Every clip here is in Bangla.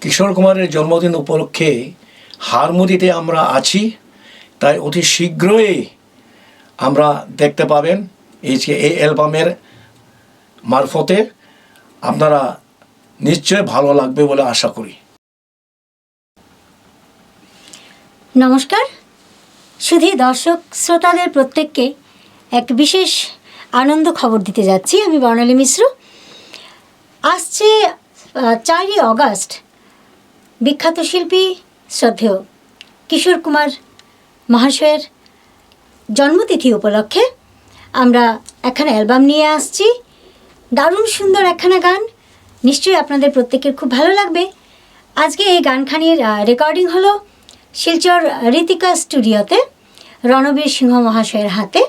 কিশোর কুমারের জন্মদিন উপলক্ষে হারমোদিতে আমরা আছি। তাই অতি শীঘ্রই আমরা দেখতে পাবেন এই যে এই অ্যালবামের মারফতে। আপনারা নিশ্চয় ভালো লাগবে বলে আশা করি। নমস্কার। শুধু দর্শক শ্রোতাদের প্রত্যেককে এক বিশেষ আনন্দ খবর দিতে যাচ্ছি। আমি বর্ণালী মিশ্র। আসছে চারই অগাস্ট বিখ্যাত শিল্পী শ্রদ্ধেয় কিশোর কুমার মহাশয়ের জন্মতিথি উপলক্ষে আমরা একখানা অ্যালবাম নিয়ে আসছি। দারুণ সুন্দর একখানা গান। নিশ্চয়ই আপনাদের প্রত্যেকের খুব ভালো লাগবে। আজকে এই গানখানির রেকর্ডিং হলো শিলচর ঋতিকা স্টুডিওতে রণবীর সিংহ মহাশয়ের হাতে।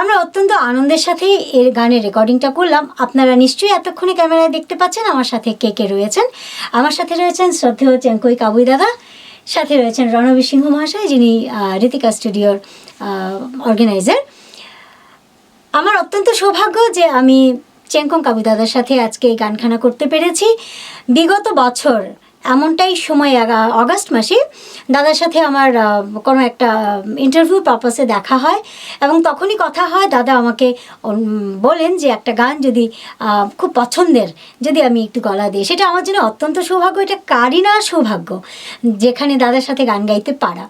আমরা অত্যন্ত আনন্দের সাথে এর গানের রেকর্ডিংটা করলাম। আপনারা নিশ্চয়ই এতক্ষণে ক্যামেরায় দেখতে পাচ্ছেন আমার সাথে কে কে রয়েছেন। আমার সাথে রয়েছেন শ্রদ্ধেয় চেঙ্কই কাবুই দাদা। সাথে রয়েছেন রণবীর সিংহ মহাশয়, যিনি ঋতিকা স্টুডিওর অর্গানাইজার আমার অত্যন্ত সৌভাগ্য যে আমি চেঙ্কং কাবু দাদার সাথে আজকে এই গানখানা করতে পেরেছি। বিগত বছর এমনটাই সময় অগাস্ট মাসে দাদার সাথে আমার কোনো একটা ইন্টারভিউ পারপাসে দেখা হয় এবং তখনই কথা হয়, দাদা আমাকে বলেন যে একটা গান যদি খুব পছন্দের, যদি আমি একটু গলা দিই। সেটা আমার জন্য অত্যন্ত সৌভাগ্য, এটা কারই না সৌভাগ্য, যেখানে দাদার সাথে গান গাইতে পারা।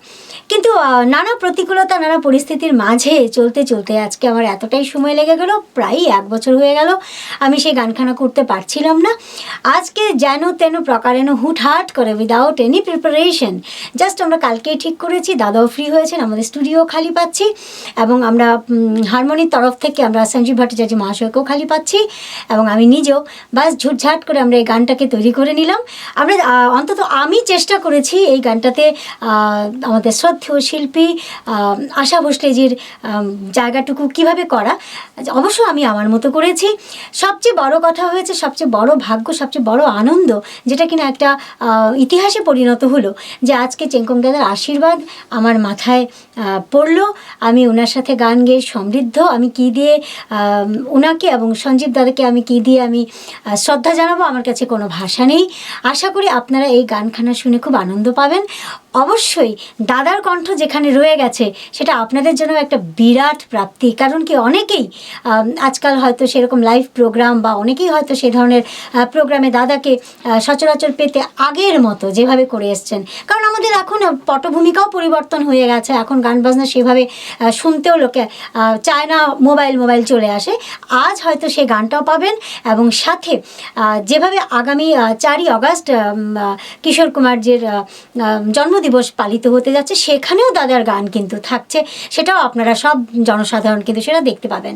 কিন্তু নানা প্রতিকূলতা, নানা পরিস্থিতির মাঝে চলতে চলতে আজকে আমার এতটাই সময় লেগে গেল, প্রায় এক বছর হয়ে গেল, আমি সেই গানখানা করতে পারছিলাম না। আজকে যেন তেন প্রকারেণ হুটহাট করে উইদাউট এনি প্রিপারেশন জাস্ট আমরা কালকেই ঠিক করেছি, দাদাও ফ্রি হয়েছেন, আমাদের স্টুডিও খালি পাচ্ছি এবং আমরা হারমোনির তরফ থেকে আমরা সঞ্জীব ভট্টাচার্য মহাশয়কেও খালি পাচ্ছি এবং আমি নিজেও। বাস ঝুটঝাট করে আমরা এই গানটাকে তৈরি করে নিলাম। আমরা অন্তত আমি চেষ্টা করেছি এই গানটাতে আমাদের শ্রদ্ধেয় শিল্পী আশা ভোসলেজির জায়গাটুকু কীভাবে করা, অবশ্য আমি আমার মতো করেছি। সবচেয়ে বড় কথা হয়েছে, সবচেয়ে বড় ভাগ্য, সবচেয়ে বড় আনন্দ, যেটা কিনা একটা ইতিহাসে পরিণত হলো যে আজকে চেঙ্কং দাদার আশীর্বাদ আমার মাথায় পড়ল। আমি ওনার সাথে গান গেয়ে সমৃদ্ধ। আমি কি দিয়ে ওনাকে এবং সঞ্জীব দাদাকে আমি কি দিয়ে আমি শ্রদ্ধা জানাব আমার কাছে কোনো ভাষা নেই। আশা করি আপনারা এই গানখানা শুনে খুব আনন্দ পাবেন। অবশ্যই দাদার কণ্ঠ যেখানে রয়ে গেছে, সেটা আপনাদের জন্য একটা বিরাট প্রাপ্তি। কারণ কি অনেকেই আজকাল হয়তো সেরকম লাইভ প্রোগ্রাম বা অনেকেই হয়তো সে ধরনের প্রোগ্রামে দাদাকে সচরাচর পেতে আগের মতো যেভাবে করে এসছেন। কারণ আমাদের এখন পটভূমিকাও পরিবর্তন হয়ে গেছে। এখন গান বাজনা সেভাবে শুনতেও লোকে চায় না মোবাইল মোবাইল চলে আসে। আজ হয়তো সে গানটাও পাবেন এবং সাথে যেভাবে আগামী চারই অগাস্ট কিশোর কুমারজির জন্মদিবস পালিত হতে যাচ্ছে, সেখানেও দাদার গান কিন্তু থাকছে। সেটাও আপনারা সব জনসাধারণ কিন্তু সেটা দেখতে পাবেন।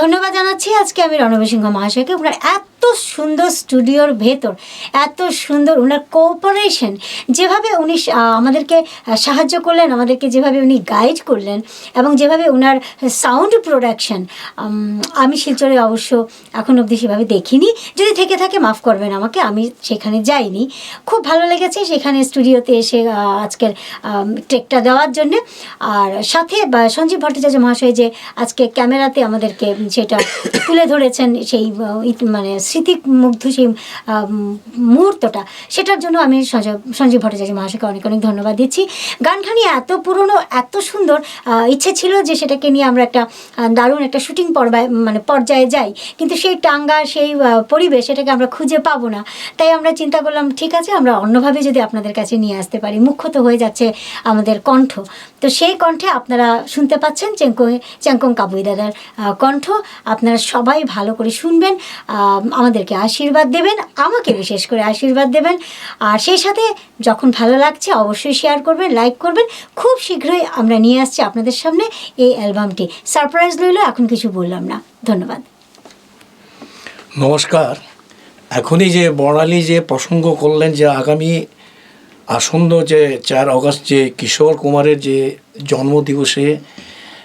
ধন্যবাদ জানাচ্ছি আজকে আমি রণবীর সিংহ মহাশয়কে। ওনার এত সুন্দর স্টুডিওর ভেতর, এত সুন্দর ওনার কোঅপারেশন যেভাবে উনি আমাদেরকে সাহায্য করলেন, আমাদেরকে যেভাবে উনি গাইড করলেন এবং যেভাবে ওনার সাউন্ড প্রোডাকশন আমি শিলচরে অবশ্য এখন অবধি সেভাবে দেখিনি। যদি থেকে থাকে মাফ করবেন আমাকে, আমি সেখানে যাইনি। খুব ভালো লেগেছে সেখানে স্টুডিওতে এসে আজকের ট্রেকটা দেওয়ার জন্যে। আর সাথে সঞ্জীব ভট্টাচার্য মহাশয় যে আজকে ক্যামেরাতে আমাদেরকে সেটা তুলে ধরেছেন, সেই মানে স্মৃতিমুগ্ধ সেই মুহূর্তটা, সেটার জন্য আমি সঞ্জীব ভট্টাচার্য মহাশয়কে অনেক অনেক ধন্যবাদ দিচ্ছি। গানখানি এত পুরনো, এত সুন্দর ইচ্ছে ছিল যে সেটাকে নিয়ে আমরা একটা দারুণ একটা শুটিং পর্বায় মানে পর্যায়ে যাই, কিন্তু সেই টাঙ্গা, সেই পরিবেশ সেটাকে আমরা খুঁজে পাবো না। তাই আমরা চিন্তা করলাম, ঠিক আছে, আমরা অন্যভাবে যদি আপনাদের কাছে নিয়ে আসতে পারি, মুখ্যত হয়ে যাচ্ছে আমাদের কণ্ঠ। তো সেই কণ্ঠে আপনারা শুনতে পাচ্ছেন চেঙ্কং চেঙ্কং কাবুই দাদার কণ্ঠ। আপনারা সবাই ভালো করে শুনবেন আমাদেরকে আশীর্বাদ দেবেন, আমাকে বিশেষ করে আশীর্বাদ দেবেন। আর সেই সাথে যখন ভালো লাগছে অবশ্যই শেয়ার করবেন লাইক করবেন। খুব শীঘ্রই আমরা নিয়ে আসছি আপনাদের সামনে এই অ্যালবামটি। সারপ্রাইজ রইল এখন কিছু বললাম না। ধন্যবাদ। নমস্কার। এখনই যে বর্ণালী যে প্রসঙ্গ করলেন যে আগামী আসন্ন যে চার অগস্ট যে কিশোর কুমারের যে জন্মদিবসে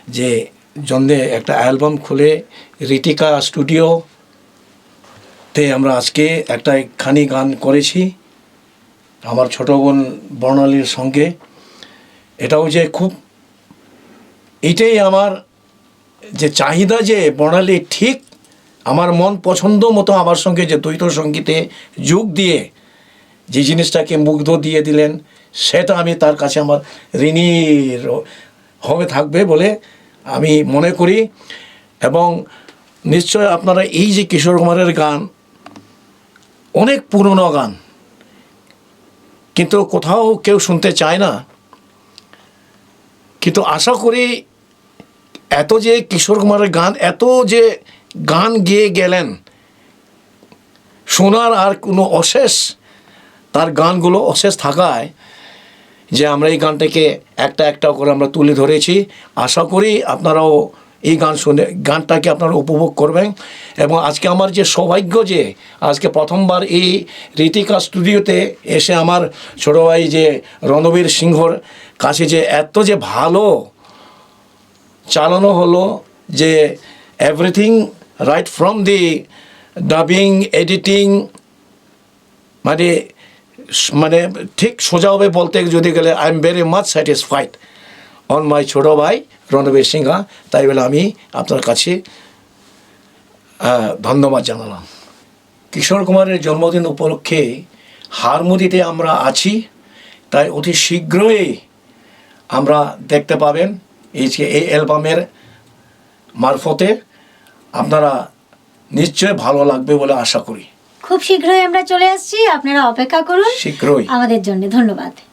যে জন্মে একটা অ্যালবাম খুলে রিতিকা স্টুডিওতে আমরা আজকে একটা খানি গান করেছি, আমার ছোটো বোন বর্ণালীর সঙ্গে। এটাও যে খুব, এটাই আমার যে চাহিদা যে বর্ণালী ঠিক আমার মন পছন্দ মতো আমার সঙ্গে যে দ্বৈত সঙ্গীতে যোগ দিয়ে যে জিনিসটাকে মুগ্ধ দিয়ে দিলেন, সেটা আমি তার কাছে আমার ঋণী র- হবে থাকবে বলে আমি মনে করি। এবং নিশ্চয় আপনারা এই যে কিশোর কুমারের গান, অনেক পুরনো গান, কিন্তু কোথাও কেউ শুনতে চায় না। কিন্তু আশা করি এত যে কিশোর কুমারের গান, এত যে গান গেয়ে গেলেন, শোনার আর কোনো অশেষ তার গানগুলো অশেষ থাকায় যে আমরা এই গানটাকে একটা একটা করে আমরা তুলে ধরেছি। আশা করি আপনারাও এই গান শুনে, গানটাকে আপনারা উপভোগ করবেন। এবং আজকে আমার যে সৌভাগ্য যে আজকে প্রথমবার এই রীতিকা স্টুডিওতে এসে আমার ছোটো ভাই যে রণবীর সিংহর কাছে যে এত যে ভালো চালানো হলো যে everything right from the dubbing editing মানে মানে ঠিক সোজাভাবে বলতে যদি গেলে I am very much satisfied on my ছোটো ভাই রণবীর সিংহা। তাই বলে আমি আপনার কাছে ধন্যবাদ জানালাম। কিশোর কুমারের জন্মদিন উপলক্ষে হারমোদিতে আমরা আছি, তাই অতি শীঘ্রই আমরা দেখতে পাবেন এই যে এই অ্যালবামের মারফতে। আপনারা নিশ্চয় ভালো লাগবে বলে আশা করি। খুব শীঘ্রই আমরা চলে আসছি। আপনারা অপেক্ষা করুন। শীঘ্রই। আমাদের জন্য ধন্যবাদ।